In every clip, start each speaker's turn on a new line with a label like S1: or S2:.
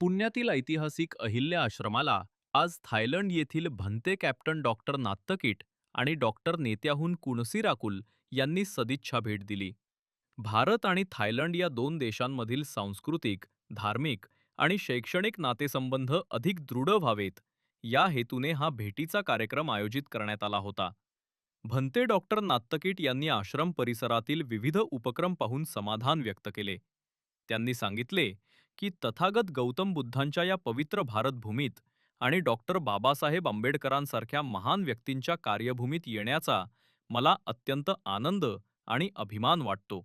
S1: पुण्यातील ऐतिहासिक अहिल्या आश्रमाला आज थायलंड येथील भंते कॅप्टन डॉक्टर नात्तकीट आणि डॉक्टर नेत्याहून कुणसीराकुल यांनी सदिच्छा भेट दिली. भारत आणि थायलंड या दोन देशांमधील सांस्कृतिक धार्मिक आणि शैक्षणिक नातेसंबंध अधिक दृढ व्हावेत या हेतूने हा भेटीचा कार्यक्रम आयोजित करण्यात आला होता. भंते डॉक्टर नात्तकीट यांनी आश्रम परिसरातील विविध उपक्रम पाहून समाधान व्यक्त केले. त्यांनी सांगितले की तथागत गौतम बुद्धांच्या या पवित्र भारतभूमीत आणि डॉक्टर बाबासाहेब आंबेडकरांसारख्या महान व्यक्तींच्या कार्यभूमीत येण्याचा मला अत्यंत आनंद आणि अभिमान वाटतो.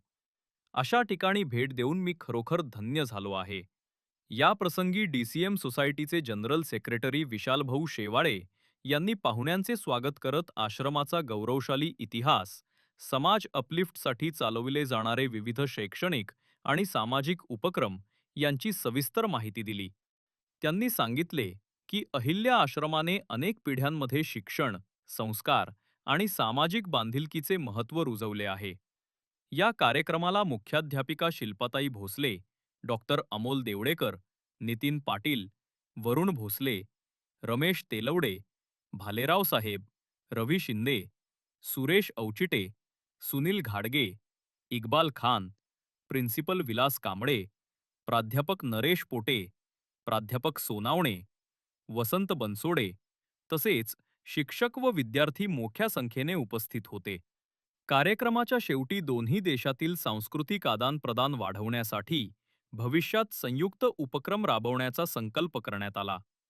S1: अशा ठिकाणी भेट देऊन मी खरोखर धन्य झालो आहे. या प्रसंगी डीसीएम सोसायटीचे जनरल सेक्रेटरी विशालभाऊ शेवाळे यांनी पाहुण्यांचे स्वागत करत आश्रमाचा गौरवशाली इतिहास समाज अपलिफ्टसाठी चालविले जाणारे विविध शैक्षणिक आणि सामाजिक उपक्रम यांची सविस्तर माहिती दिली. त्यांनी सांगितले की अहिल्या आश्रमाने अनेक पिढ्यांमध्ये शिक्षण संस्कार आणि सामाजिक बांधिलकीचे महत्त्व रुजवले आहे. या कार्यक्रमाला मुख्याध्यापिका शिल्पाताई भोसले डॉक्टर अमोल देवडेकर नितीन पाटील वरुण भोसले रमेश तेलवडे भालेराव साहेब रवी शिंदे सुरेश औचिटे सुनील घाडगे इक्बाल खान प्रिन्सिपल विलास कांबळे प्राध्यापक नरेश पोटे प्राध्यापक सोनावणे वसंत बनसोडे तसेच शिक्षक व विद्यार्थी मोठ्या संख्येने उपस्थित होते. कार्यक्रमाच्या शेवटी दोन्ही देशातील सांस्कृतिक आदानप्रदान वाढवण्यासाठी भविष्यात संयुक्त उपक्रम राबवण्याचा संकल्प करण्यात आला.